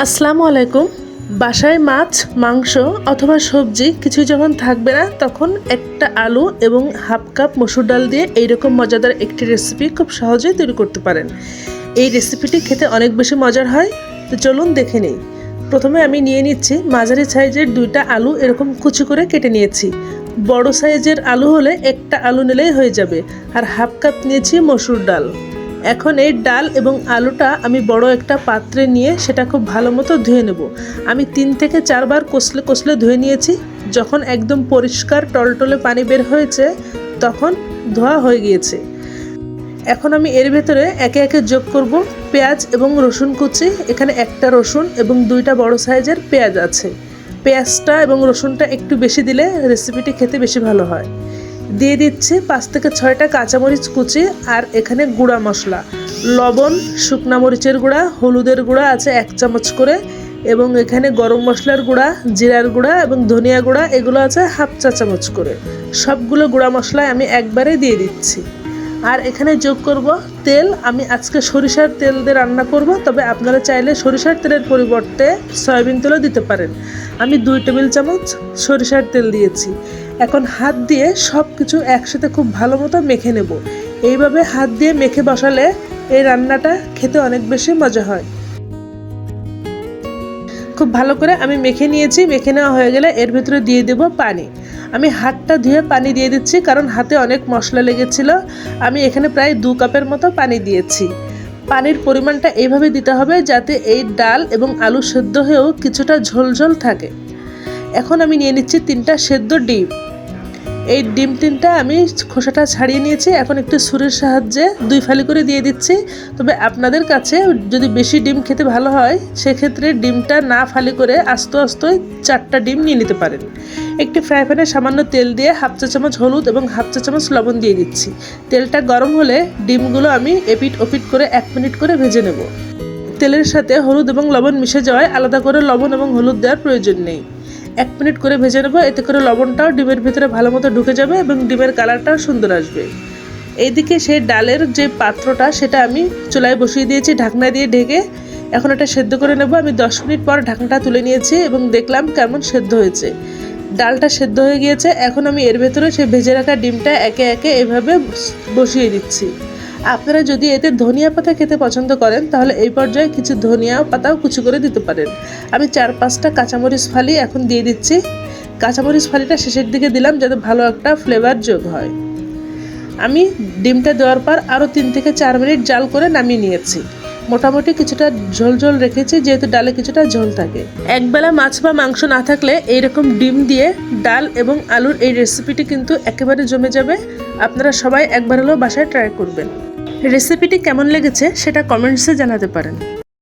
আসসালামু আলাইকুম। বাসায় মাছ, মাংস অথবা সবজি কিছু যখন থাকবে না, তখন একটা আলু এবং হাফ কাপ মসুর ডাল দিয়ে এইরকম মজাদার একটি রেসিপি খুব সহজেই তৈরি করতে পারেন। এই রেসিপিটি খেতে অনেক বেশি মজার হয়। তো চলুন দেখে নিই। প্রথমে আমি নিয়ে নিচ্ছি মাঝারি সাইজের দুইটা আলু, এরকম কুচি করে কেটে নিয়েছি। বড় সাইজের আলু হলে একটা আলু নিলেই হয়ে যাবে। আর হাফ কাপ নিয়েছি মসুর ডাল। এখন এই ডাল এবং আলুটা আমি বড় একটা পাত্রে নিয়ে সেটা খুব ভালো মতো ধুয়ে নেব। আমি তিন থেকে চারবার কষলে কষলে ধুয়ে নিয়েছি। যখন একদম পরিষ্কার টলটলে পানি বের হয়েছে, তখন ধোয়া হয়ে গিয়েছে। এখন আমি এর ভেতরে একে একে যোগ করব পেঁয়াজ এবং রসুন কুচি। এখানে একটা রসুন এবং দুইটা বড় সাইজের পেঁয়াজ আছে। পেঁয়াজটা এবং রসুনটা একটু বেশি দিলে রেসিপিটি খেতে বেশি ভালো হয়। দিয়ে দিচ্ছি পাঁচ থেকে ছয়টা কাঁচামরিচ কুচি আর এখানে গুঁড়া মশলা। লবণ, শুকনা মরিচের গুঁড়া, হলুদের গুঁড়া আছে এক চামচ করে এবং এখানে গরম মশলার গুঁড়া, জিরার গুঁড়া এবং ধনিয়া গুঁড়া এগুলো আছে হাফ চা চামচ করে। সবগুলো গুঁড়া মশলায় আমি একবারে দিয়ে দিচ্ছি। আর এখানে যোগ করব তেল। আমি আজকে সরিষার তেল দিয়ে রান্না করব, তবে আপনারা চাইলে সরিষার তেলের পরিবর্তে সয়াবিন তেলও দিতে পারেন। আমি দুই টেবিল চামচ সরিষার তেল দিয়েছি। এখন হাত দিয়ে সব কিছু একসাথে খুব ভালো মতো মেখে নেব। এইভাবে হাত দিয়ে মেখে বসালে এই রান্নাটা খেতে অনেক বেশি মজা হয়। খুব ভালো করে আমি মেখে নিয়েছি, মেখে নেওয়া হয়ে গেলে এর ভিতরে দিয়ে দেব পানি। আমি হাতটা ধুয়ে পানি দিয়ে দিচ্ছি কারণ হাতে অনেক মশলা লেগেছিল। আমি এখানে প্রায় দু কাপের মতো পানি দিয়েছি। পানির পরিমাণটা এইভাবে দিতে হবে যাতে এই ডাল এবং আলু সেদ্ধ হয়েও কিছুটা ঝোলঝোল থাকে। এখন আমি নিয়ে নিচ্ছি তিনটা সেদ্ধ ডিম। এই ডিম তিনটা আমি খোসাটা ছাড়িয়ে নিয়েছি, এখন একটু সুরের সাহায্যে দুই ফালি করে দিয়ে দিচ্ছি। তবে আপনাদের কাছে যদি বেশি ডিম খেতে ভালো হয়, সেক্ষেত্রে ডিমটা না ফালি করে আস্তে আস্তে চারটা ডিম নিয়ে নিতে পারেন। একটি ফ্রাই প্যানে সামান্য তেল দিয়ে হাফ চা চামচ হলুদ এবং হাফ চা চামচ লবণ দিয়ে দিচ্ছি। তেলটা গরম হলে ডিমগুলো আমি এপিট ওপিট করে এক মিনিট করে ভেজে নেব। তেলের সাথে হলুদ এবং লবণ মিশে যাওয়ায় আলাদা করে লবণ এবং হলুদ দেওয়ার প্রয়োজন নেই। এক মিনিট করে ভেজে নেব, এতে করে লবণটাও ডিমের ভিতরে ভালো মতো ঢুকে যাবে এবং ডিমের কালারটাও সুন্দর আসবে। এইদিকে সেই ডালের যে পাত্রটা, সেটা আমি চুলায় বসিয়ে দিয়েছি, ঢাকনা দিয়ে ঢেকে। এখন এটা সেদ্ধ করে নেব। আমি দশ মিনিট পর ঢাকনাটা তুলে নিয়েছি এবং দেখলাম কেমন সেদ্ধ হয়েছে। ডালটা সেদ্ধ হয়ে গিয়েছে, এখন আমি এর ভেতরে সেই ভেজে রাখা ডিমটা একে একে এভাবে বসিয়ে দিচ্ছি। আপনারা যদি এতে ধনিয়া পাতা খেতে পছন্দ করেন, তাহলে এই পর্যায়ে কিছু ধনিয়া পাতাও কুচি করে দিতে পারেন। আমি চার পাঁচটা কাঁচামরিচ ফালি এখন দিয়ে দিচ্ছি। কাঁচামরিচ ফালিটা শেষের দিকে দিলাম যাতে ভালো একটা ফ্লেভার যোগ হয়। আমি ডিমটা দেওয়ার পর আরও তিন থেকে চার মিনিট জাল করে নামিয়ে নিয়েছি। মোটামুটি কিছুটা ঝোল ঝোল রেখেছি, যেহেতু ডালে কিছুটা ঝোল থাকে। একবেলা মাছ বা মাংস না থাকলে এইরকম ডিম দিয়ে ডাল এবং আলুর এই রেসিপিটি কিন্তু একেবারে জমে যাবে। আপনারা সবাই একবার হলেও বাসায় ট্রাই করবেন। রেসিপিটি কেমন লেগেছে সেটা কমেন্টসে জানাতে পারেন।